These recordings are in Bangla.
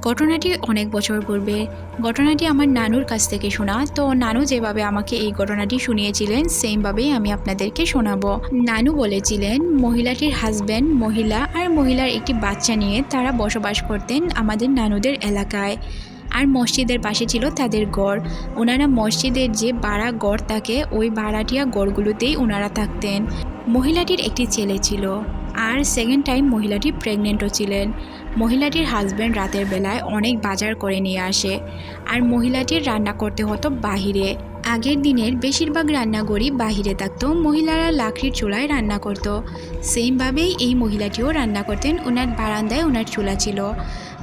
ঘটনাটি অনেক বছর পূর্বে। ঘটনাটি আমার নানুর কাছ থেকে শোনা। তো নানু যেভাবে আমাকে এই ঘটনাটি শুনিয়েছিলেন সেমভাবেই আমি আপনাদেরকে শোনাবো। নানু বলেছিলেন, মহিলাটির হাজব্যান্ড মহিলা আর মহিলার একটি বাচ্চা নিয়ে তারা বসবাস করতেন আমাদের নানুদের এলাকায়। আর মসজিদের পাশে ছিল তাদের গড় ওনারা মসজিদের যে ভাড়া গড় থাকে, ওই ভাড়াটিয়া গড়গুলোতেই ওনারা থাকতেন। মহিলাটির একটি ছেলে ছিল। আর সেকেন্ড টাইম মহিলাটি প্রেগনেন্টও ছিলেন। মহিলাটির হাজব্যান্ড রাতের বেলায় অনেক বাজার করে নিয়ে আসে, আর মহিলাটির রান্না করতে হতো বাহিরে। আগের দিনের বেশিরভাগ রান্নাঘরই বাহিরে থাকতো, মহিলারা লাকড়ির চুলায় রান্না করত। সেমভাবেই এই মহিলাটিও রান্না করতেন, ওনার বারান্দায় ওনার চুলা ছিল।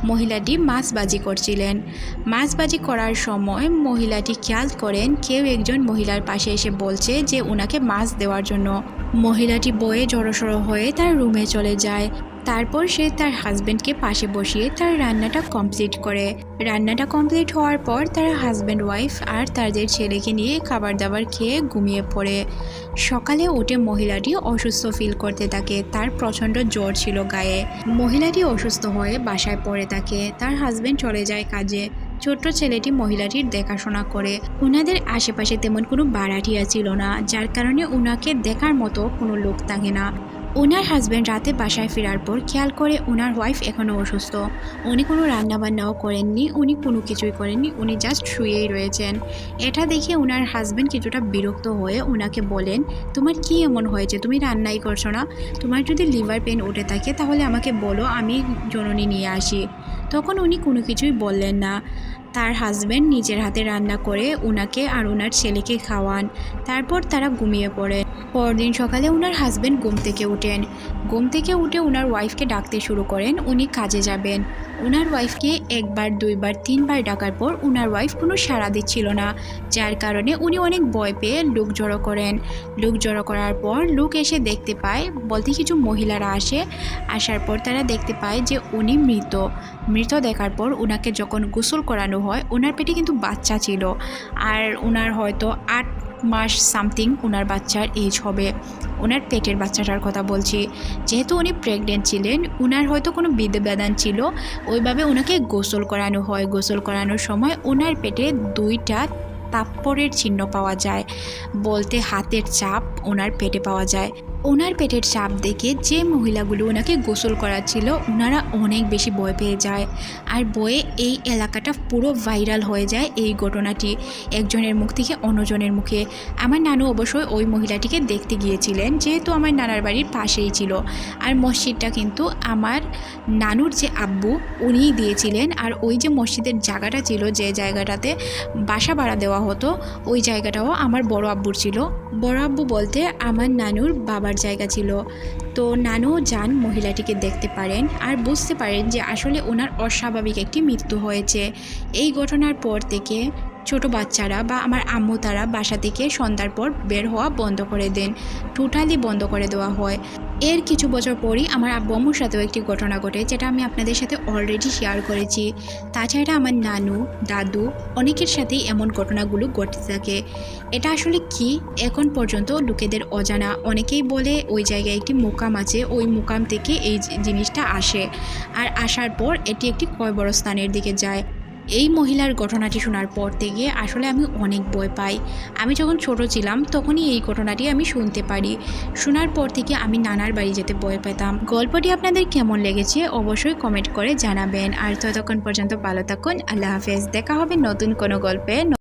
মহিলাটি মাছ বাজি করছিলেন। মাছ বাজি করার সময় মহিলাটি খেয়াল করেন, কেউ একজন মহিলার পাশে এসে বলছে যে, ওনাকে মাছ দেওয়ার জন্য। মহিলাটি বয়ে জড়সড় হয়ে তার রুমে চলে যায়। তারপর সে তার হাজব্যান্ডকে পাশে বসিয়ে তার রান্নাটা কমপ্লিট করে। রান্নাটা কমপ্লিট হওয়ার পর তার হাজব্যান্ড ওয়াইফ আর তাদের ছেলেকে নিয়ে খাবার দাবার খেয়ে ঘুমিয়ে পড়ে। সকালে উঠে মহিলাটি অসুস্থ ফিল করতে থাকে। তার প্রচণ্ড জ্বর ছিল গায়ে। মহিলাটি অসুস্থ হয়ে বাসায় পড়ে থাকে। তার হাজব্যান্ড চলে যায় কাজে। ছোট্ট ছেলেটি মহিলাটির দেখাশোনা করে। ওনাদের আশেপাশে তেমন কোনো বাড়াটিয়া ছিল না, যার কারণে ওনাকে দেখার মতো কোনো লোক থাকে না। ওনার হাজব্যান্ড রাতে বাসায় ফেরার পর খেয়াল করে ওনার ওয়াইফ এখনও অসুস্থ। উনি কোনো রান্নাবান্নাও করেননি, উনি কোনো কিছুই করেননি, উনি জাস্ট শুয়েই রয়েছেন। এটা দেখে ওনার হাজব্যান্ড কিছুটা বিরক্ত হয়ে ওনাকে বলেন, তোমার কি এমন হয়েছে? তুমি রান্নাই করছ না? তোমার যদি লিভার পেন উঠে থাকে, তাহলে আমাকে বলো, আমি জননী নিয়ে আসি। তখন উনি কোনো কিছুই বললেন না। তার হাজব্যান্ড নিজের হাতে রান্না করে ওনাকে আর ওনার ছেলেকে খাওয়ান। তারপর তারা ঘুমিয়ে পড়ে। পরদিন সকালে ওনার হাজব্যান্ড ঘুম থেকে উঠেন। ঘুম থেকে উঠে ওনার ওয়াইফকে ডাকতে শুরু করেন, উনি কাজে যাবেন। ওনার ওয়াইফকে একবার, দুইবার, তিনবার ডাকার পর ওনার ওয়াইফ কোনো সাড়া দিচ্ছিল না, যার কারণে উনি অনেক ভয় পেয়ে লোক জড়ো করেন। লোক জড়ো করার পর লোক এসে দেখতে পায়, বলতে কিছু মহিলারা আসে, আসার পর তারা দেখতে পায় যে উনি মৃত। মৃত দেখার পর ওনাকে যখন গোসল করানো হয় ওনার পেটে কিন্তু বাচ্চা ছিল। আর ওনার হয়তো আট মাস সামথিং ওনার বাচ্চার এজ হবে। ওনার পেটের বাচ্চাটার কথা বলছি। যেহেতু উনি প্রেগনেন্ট ছিলেন ওনার হয়তো কোনো বিদ্যবেদান ছিল। ওইভাবে ওনাকে গোসল করানো হয়। গোসল করানোর সময় ওনার পেটে দুইটা তাপ্পরের চিহ্ন পাওয়া যায়। বলতে হাতের চাপ ওনার পেটে পাওয়া যায়। ওনার পেটের চাপ দেখে যে মহিলাগুলো ওনাকে গোসল করাচ্ছিল, ওনারা অনেক বেশি ভয় পেয়ে যায়। আর বয়ে এই এলাকাটা পুরো ভাইরাল হয়ে যায় এই ঘটনাটি একজনের মুখ থেকে অন্যজনের মুখে। আমার নানু অবশ্যই ওই মহিলাটিকে দেখতে গিয়েছিলেন, যেহেতু আমার নানার বাড়ির পাশেই ছিল। আর মসজিদটা কিন্তু আমার নানুর যে আব্বু, উনিই দিয়েছিলেন। আর ওই যে মসজিদের জায়গাটা ছিল, যে জায়গাটাতে বাসা ভাড়া দেওয়া হতো, ওই জায়গাটাও আমার বড় আব্বুর ছিল। বড় আব্বু বলতে আমার নানুর বাবার জায়গা ছিল। তো নানু যান মহিলাটিকে দেখতে পারেন আর বুঝতে পারেন যে আসলে ওনার অস্বাভাবিক একটি মৃত্যু হয়েছে। এই ঘটনার পর থেকে ছোট বাচ্চারা বা আমার আম্মু তারা বাসা থেকে সন্ধ্যার পর বের হওয়া বন্ধ করে দেন। টোটালি বন্ধ করে দেওয়া হয়। এর কিছু বছর পরই আমার আব্বু আম্মুর সাথেও একটি ঘটনা ঘটে, যেটা আমি আপনাদের সাথে অলরেডি শেয়ার করেছি। তাছাড়া আমার নানু, দাদু অনেকের সাথেই এমন ঘটনাগুলো ঘটতে থাকে। এটা আসলে কি? এখন পর্যন্ত লোকেদের অজানা। অনেকেই বলে ওই জায়গায় একটি মুকাম আছে, ওই মুকাম থেকে এই জিনিসটা আসে। আর আসার পর এটি একটি কয়বরস্থানের দিকে যায়। এই মহিলার ঘটনাটি শোনার পর থেকে আসলে আমি অনেক ভয় পাই। আমি যখন ছোট ছিলাম তখনই এই ঘটনাটি আমি শুনতে পারি। শোনার পর থেকে আমি নানার বাড়ি যেতে ভয় পেতাম। গল্পটি আপনাদের কেমন লেগেছে অবশ্যই কমেন্ট করে জানাবেন। আর ততক্ষণ পর্যন্ত ভালো থাকুন। আল্লাহ হাফেজ। দেখা হবে নতুন কোনো গল্পে।